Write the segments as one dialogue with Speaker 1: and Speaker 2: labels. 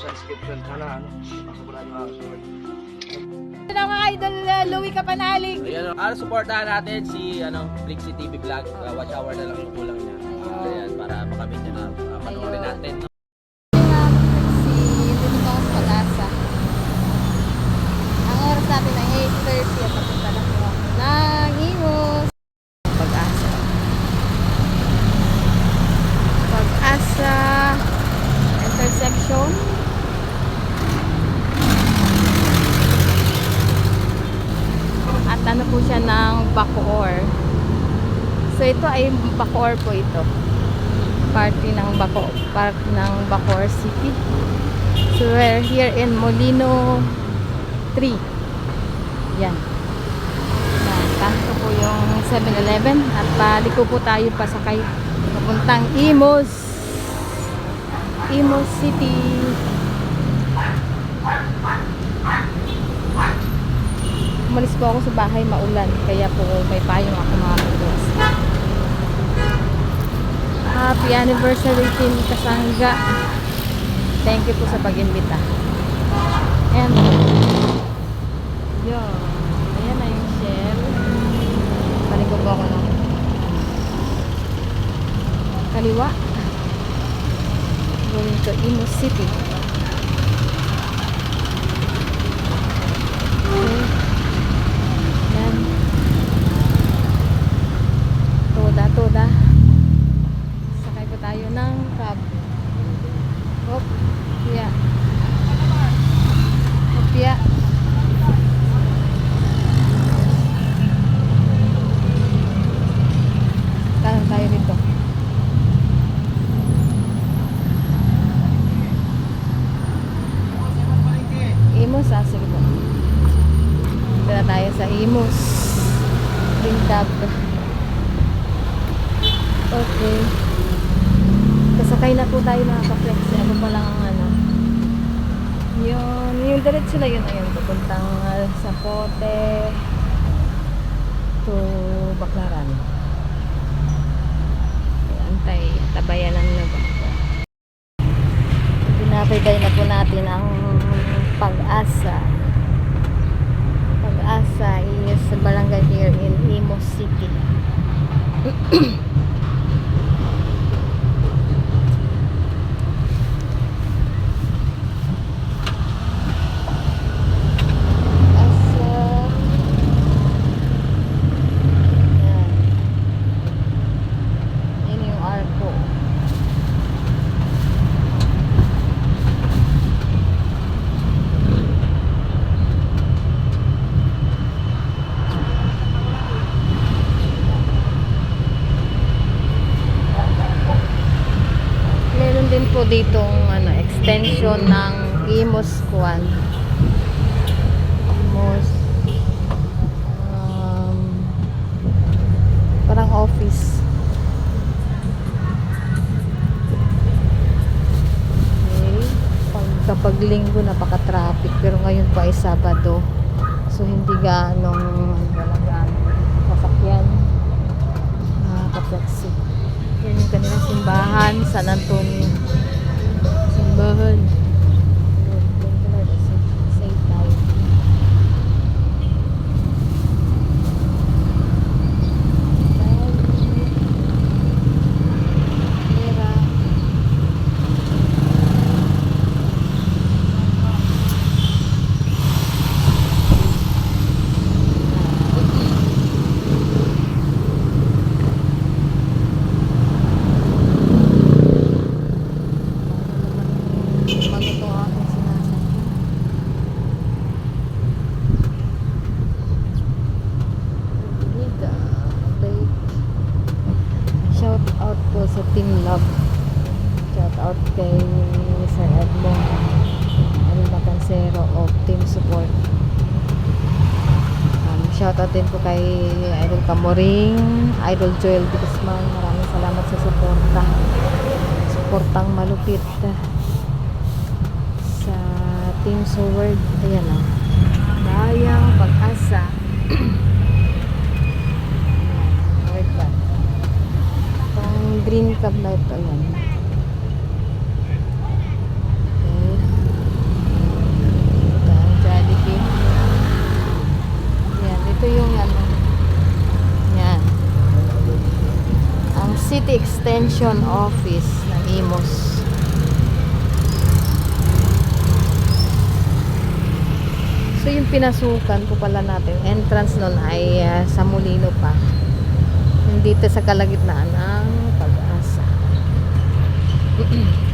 Speaker 1: sa description. Sana ano, masubulan nyo mga support.
Speaker 2: Ito na mga idol, uh, Louie Kapanalig.
Speaker 3: So, yan, ano, supportahan natin si ano, Flixie TV Vlog. Uh, watch hour na lang yung kulang niya. Uh, ayan, para makamit niya na uh, panoorin natin. No?
Speaker 2: Si Lunitong Pag-asa. Ang oras natin ay 8.30 at papunta na po ako ng Imos. Pag-asa. Pag-asa. Intersection. At ano po siya ng Bacoor. So ito ay Bacoor po ito party ng Baco park ng Bacoor City. So we're here in Molino 3. Yan. Tanto po yung 7-Eleven at paliko po tayo pasakay papuntang Imos. Imos City. Umalis po ako sa bahay maulan kaya po may payong ako mga. Happy anniversary Team Kasangga. Thank you po sa pag-imbita. And, yun. Ayan na yung shell. Paliko po ako ng kaliwa. Going to Imo City. Okay. Yan. Toda, toda sakay po tayo ng cab. Hop, yeah. Hop, yeah. Kanan tayo dito. Imos, ah, sige po. Dito na tayo sa Imos. Ring cab. Okay. Kasakay na po tayo mga ka-flexi. Ako pa lang ang ano. Yun. Yung diretso na yun. Ayun. Papuntang uh, sa Pote to Baklaran. Antay. Tabayan ng Naba. Pinapibay na po natin ang pag-asa. Pag-asa is barangay here in Imos City. Asa. Yan. Yan yung arko. Meron din po ditong ano, extension ng Imos Kwan. Imos um, parang office. Okay. Pag, kapag linggo napaka-traffic pero ngayon pa ay Sabado. So hindi gaanong sasakyan. Nakaka-flexi. Yan yung kanilang simbahan, San Antonio. Simbahan. Lord, thank you, Lord. Safe, safe tayo. Mira. Maguto ang aking sinasakyan. Liga, update. Shout out po sa Team Love. Shout out kay Sir Edmond Ano Matansero of Team Support. Um, shout out din po kay Idol Kamoring, Idol Joel. Guzman. Maraming salamat sa suporta. Suportang malupit sa Team Sword. Ayan o. Bayang pag-asa. Wait green cab na ito. Ayan. Ito yung ano. Yan. Ang City Extension Office ng Imos. So yung pinasukan po pala natin, entrance nun ay uh, sa Molino pa. Nandito sa kalagitnaan ng pag-asa.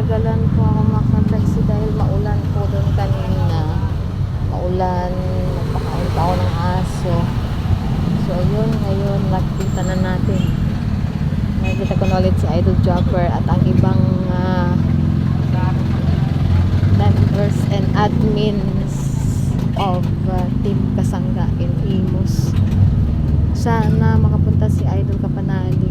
Speaker 2: natagalan po ako makataxi dahil maulan po doon kanina. Maulan, nagpakain pa ako ng aso. So ayun, ngayon nakikita na natin. Nakikita ko na ulit si Idol Jumper at ang ibang ah, members and admins of ah, Team Kasangga in Imus. Sana makapunta si Idol Kapanali.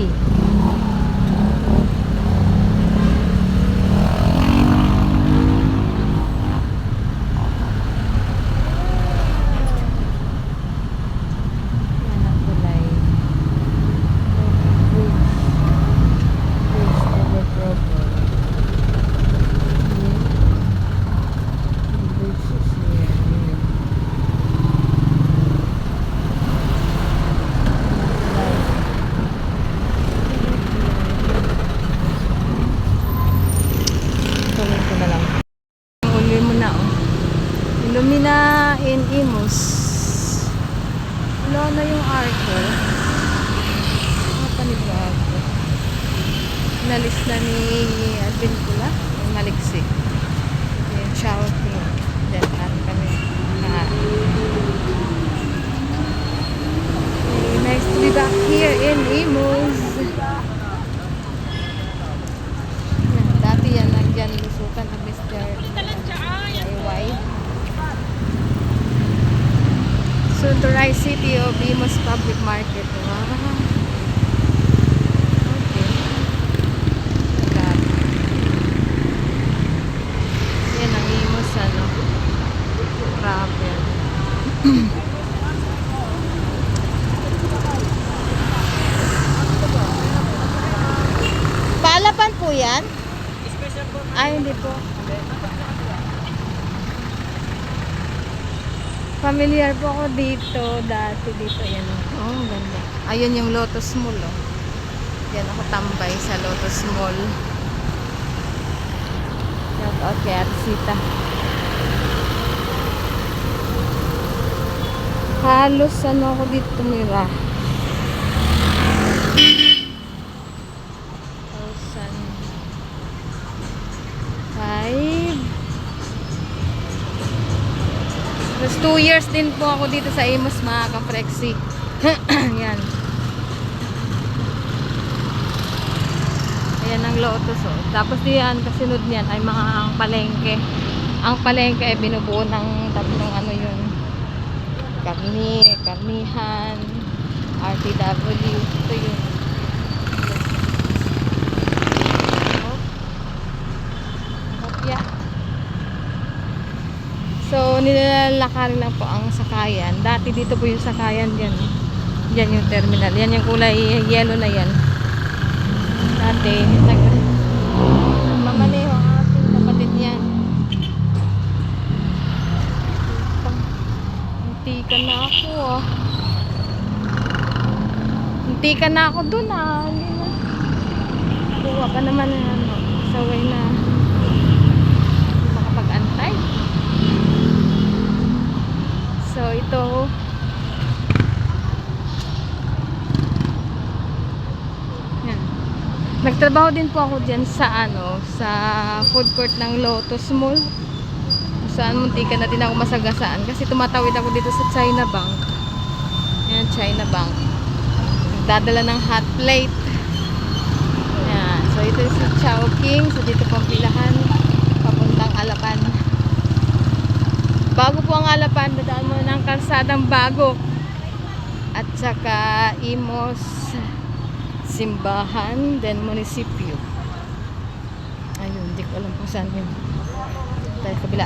Speaker 2: কি Imus Public Market. Wow. Okay. Yan ang Imus ano. Grabe. Paalapan po yan? Ay, hindi po. Familiar po ako dito. Dati dito. Yan. Oh, ganda. Ayun yung Lotus Mall. Oh. Yan ako tambay sa Lotus Mall. Shout out kay Ate Sita. Halos ano ako dito tumira. 2 years din po ako dito sa Imus mga ka-Frexy. Yan. Ayan ang lotus oh. Tapos diyan kasunod niyan ay mga ang palengke. Ang palengke ay binubuo ng tatlong ano yun. Karni, karnihan, RTW. Ito yun. Oh. Hopya. So, nilalakarin lang po ang sakayan. Dati dito po yung sakayan dyan. Yan yung terminal. Yan yung kulay yellow na yan. Dati, nag mamaneho ang ating kapatid yan. Hinti ka na ako ah. Hinti ka na ako dun ah. Kuha ka naman ng ano. Saway na. So, ito. Yan. Nagtrabaho din po ako dyan sa ano, sa food court ng Lotus Mall. Saan muntika na din ako masagasaan kasi tumatawid ako dito sa China Bank. Yan, China Bank. Nagdadala ng hot plate. Yan. So, ito si Chowking. So, dito pong pilahan. Papuntang Alapan. Bago po ang Alapan, dadaan mo ng kalsadang bago. At saka Imos Simbahan, then Munisipyo. Ayun, hindi ko alam kung saan yun. Tayo kabila.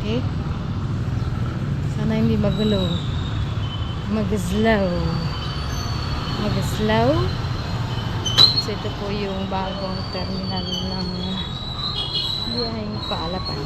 Speaker 2: Okay? Sana hindi magulo. Mag-slow. Mag-slow. So, ito po yung bagong terminal ng biyaheng paalapan.